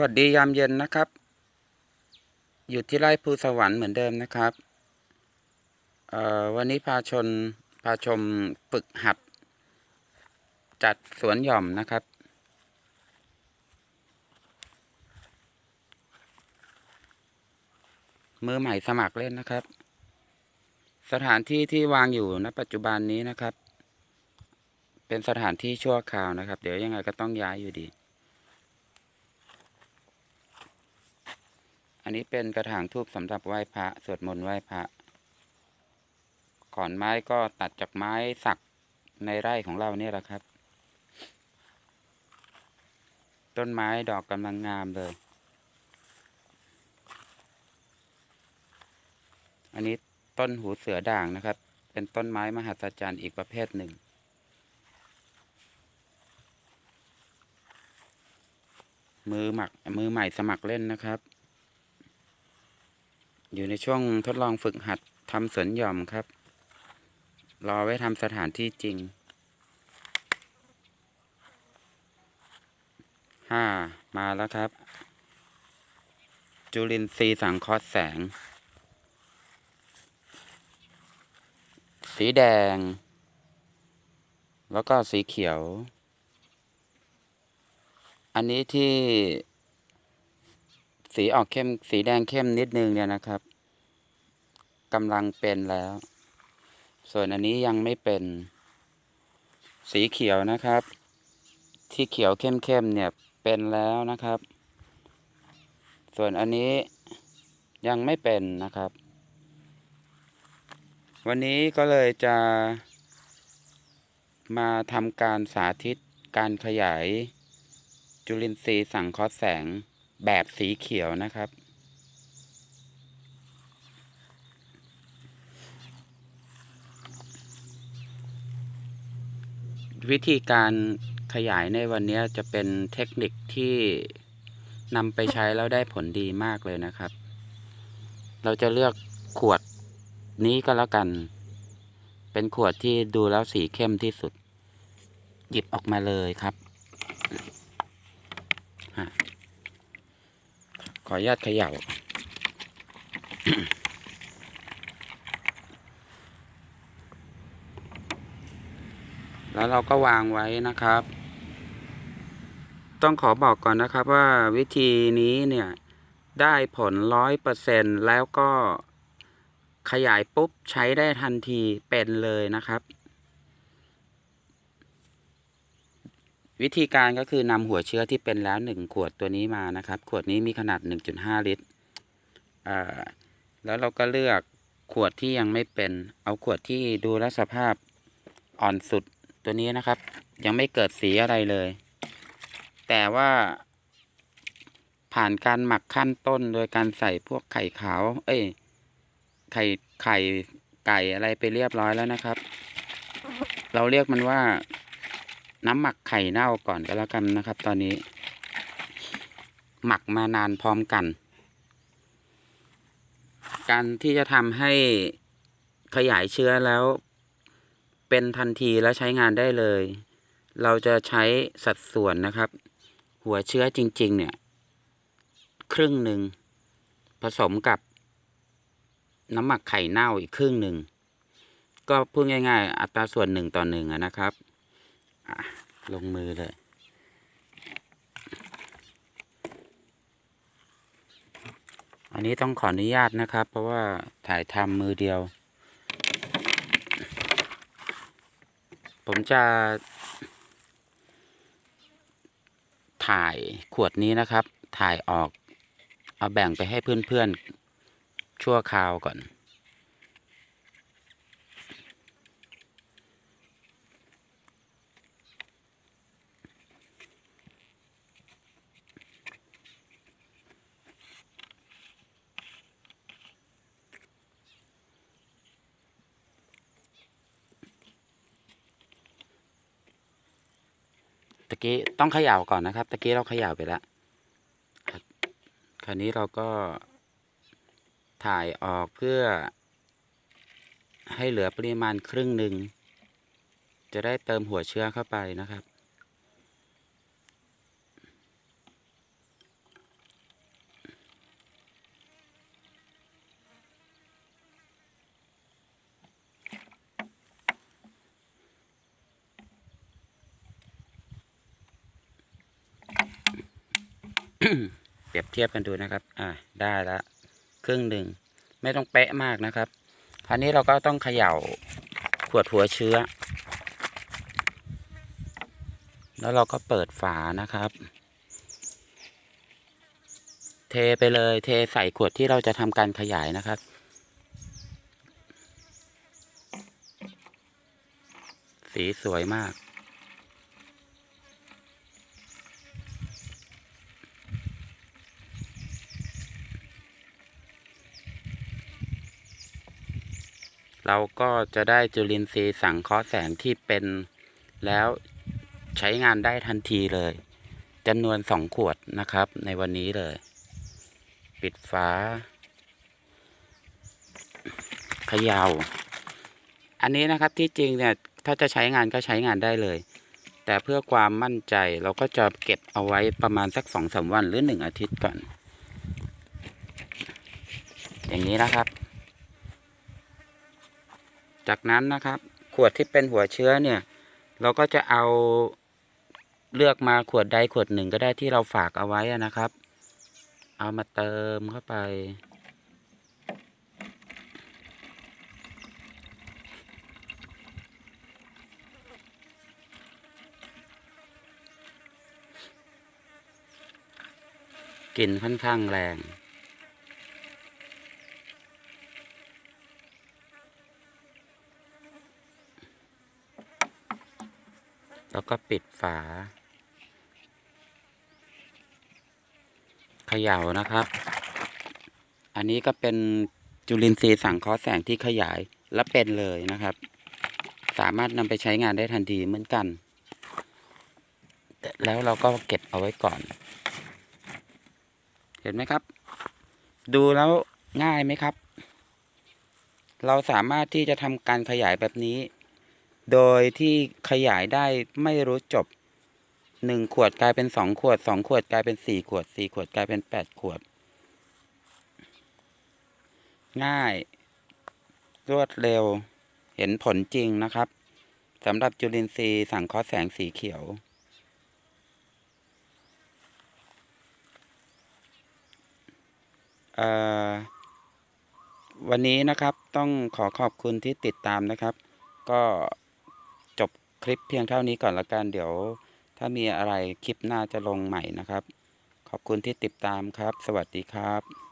วัสดียามเย็นนะครับ อยู่ที่ไร่ภูสวรรค์เหมือนเดิมนะครับวันนี้พาชนพาชมฝึกหัด จัดสวนหย่อมนะครับ มือใหม่สมัครเล่นนะครับ สถานที่ที่วางอยู่ณปัจจุบันนี้นะครับ เป็นสถานที่ชั่วคราวนะครับ เดี๋ยวยังไงก็ต้องย้ายอยู่ดี อันนี้เป็นกระถางทูบสำหรับไหว้พระสวดมนต์ไหว้พระ ขอนไม้ก็ตัดจากไม้สักในไร่ของเราเนี่ยแหละครับ ต้นไม้ดอกกำลังงามเลย อันนี้ต้นหูเสือด่างนะครับ เป็นต้นไม้มหัศจรรย์อีกประเภทหนึ่งมือหมักมือใหม่สมัครเล่นนะครับ อยู่ในช่วงทดลองฝึกหัดทำสวนหย่อมครับ รอไว้ทำสถานที่จริง ห้า มาแล้วครับ จุลินทรีย์สังเคราะห์แสง สีแดง แล้วก็สีเขียว อันนี้ที่สีออกเข้มสีแดงเข้มนิดนึงเนี่ยนะครับ กำลังเป็นแล้ว ส่วนอันนี้ยังไม่เป็น สีเขียวนะครับ ที่เขียวเข้มเข้มๆเนี่ยเป็นแล้วนะครับ ส่วนอันนี้ยังไม่เป็นนะครับ วันนี้ก็เลยจะมาทำการสาธิตการขยายจุลินทรีย์สังเคราะห์แสงแบบสีเขียวนะครับ วิธีการขยายในวันนี้จะเป็นเทคนิคที่นำไปใช้แล้วได้ผลดีมากเลยนะครับ เราจะเลือกขวดนี้ก็แล้วกัน เป็นขวดที่ดูแล้วสีเข้มที่สุด หยิบออกมาเลยครับ ขออนุญาตเขย่า แล้วเราก็วางไว้นะครับ ต้องขอบอกก่อนนะครับว่าวิธีนี้เนี่ยได้ผลร้อยเปอร์เซ็นแล้วก็ขยายปุ๊บใช้ได้ทันทีเป็นเลยนะครับ วิธีการก็คือนำหัวเชื้อที่เป็นแล้วหนึ่งขวดตัวนี้มานะครับ ขวดนี้มีขนาด 1.5 ลิตรแล้วเราก็เลือกขวดที่ยังไม่เป็น เอาขวดที่ดูแลสภาพอ่อนสุด ตัวนี้นะครับ ยังไม่เกิดสีอะไรเลย แต่ว่าผ่านการหมักขั้นต้นโดยการใส่พวกไข่ขาว เอ้ย ไข่ไข่ไก่อะไรไปเรียบร้อยแล้วนะครับ เราเรียกมันว่าน้ำหมักไข่เน่าก่อนก็แล้วกันนะครับ ตอนนี้ หมักมานานพร้อมกัน การที่จะทำให้ขยายเชื้อแล้ว เป็นทันทีแล้วใช้งานได้เลย เราจะใช้สัดส่วนนะครับ หัวเชื้อจริง ๆ เนี่ย ครึ่งหนึ่ง ผสมกับ น้ำหมักไข่เน่าอีกครึ่งหนึ่ง ก็พูดง่าย ๆ อัตราส่วนหนึ่งต่อหนึ่งนะครับ ลงมือเลยอันนี้ต้องขออนุญาตนะครับ เพราะว่าถ่ายทำมือเดียว ผมจะ ถ่ายขวดนี้นะครับ ถ่ายออก เอาแบ่งไปให้เพื่อนๆ ชั่วคราวก่อน ตะกี้ต้องเขย่าก่อนนะครับ ตะกี้เราเขย่าไปแล้วครับคราวนี้เราก็ถ่ายออกเพื่อ ให้เหลือปริมาณครึ่งหนึ่ง จะได้เติมหัวเชื้อเข้าไปนะครับ เปรียบเทียบกันดูนะครับ อ่าได้ละครึ่งหนึ่งไม่ต้องเป๊ะมากนะครับคราวนี้เราก็ต้องเขย่าขวดหัวเชื้อ แล้วเราก็เปิดฝานะครับ เทไปเลยเทใส่ขวดที่เราจะทำการขยายนะครับ สีสวยมาก เราก็จะได้จุลินทรีย์สังเคราะห์แสงที่เป็นแล้วใช้งานได้ทันทีเลยจำนวนสองขวดนะครับ ในวันนี้เลย ปิดฝาเขยา่าอันนี้นะครับที่จริงเนี่ยถ้าจะใช้งานก็ใช้งานได้เลย แต่เพื่อความมั่นใจเราก็จะเก็บเอาไว้ประมาณสักสองสาวันหรือหนึ่งอาทิตย์ก่อน อย่างนี้นะครับ จากนั้นนะครับ ขวดที่เป็นหัวเชื้อเนี่ย เราก็จะเอาเลือกมาขวดใดขวดหนึ่งก็ได้ที่เราฝากเอาไว้นะครับ เอามาเติมเข้าไป กลิ่นค่อนข้างแรง แล้วก็ปิดฝาเขย่านะครับ อันนี้ก็เป็นจุลินทรีย์สังเคราะห์แสงที่ขยายและเป็นเลยนะครับ สามารถนำไปใช้งานได้ทันทีเหมือนกันแต่แล้วเราก็เก็บเอาไว้ก่อน เห็นไหมครับ ดูแล้วง่ายไหมครับ เราสามารถที่จะทำการขยายแบบนี้ โดยที่ขยายได้ไม่รู้จบหนึ่งขวดกลายเป็นสองขวดสองขวดกลายเป็นสี่ขวดสี่ขวดกลายเป็นแปดขวด ง่าย รวดเร็ว เห็นผลจริงนะครับสำหรับจุลินทรีย์สังเคราะห์แสงสีเขียว วันนี้นะครับต้องขอขอบคุณที่ติดตามนะครับ ก็ คลิปเพียงเท่านี้ก่อนละกันเดี๋ยว ถ้ามีอะไรคลิปหน้าจะลงใหม่นะครับ ขอบคุณที่ติดตามครับ สวัสดีครับ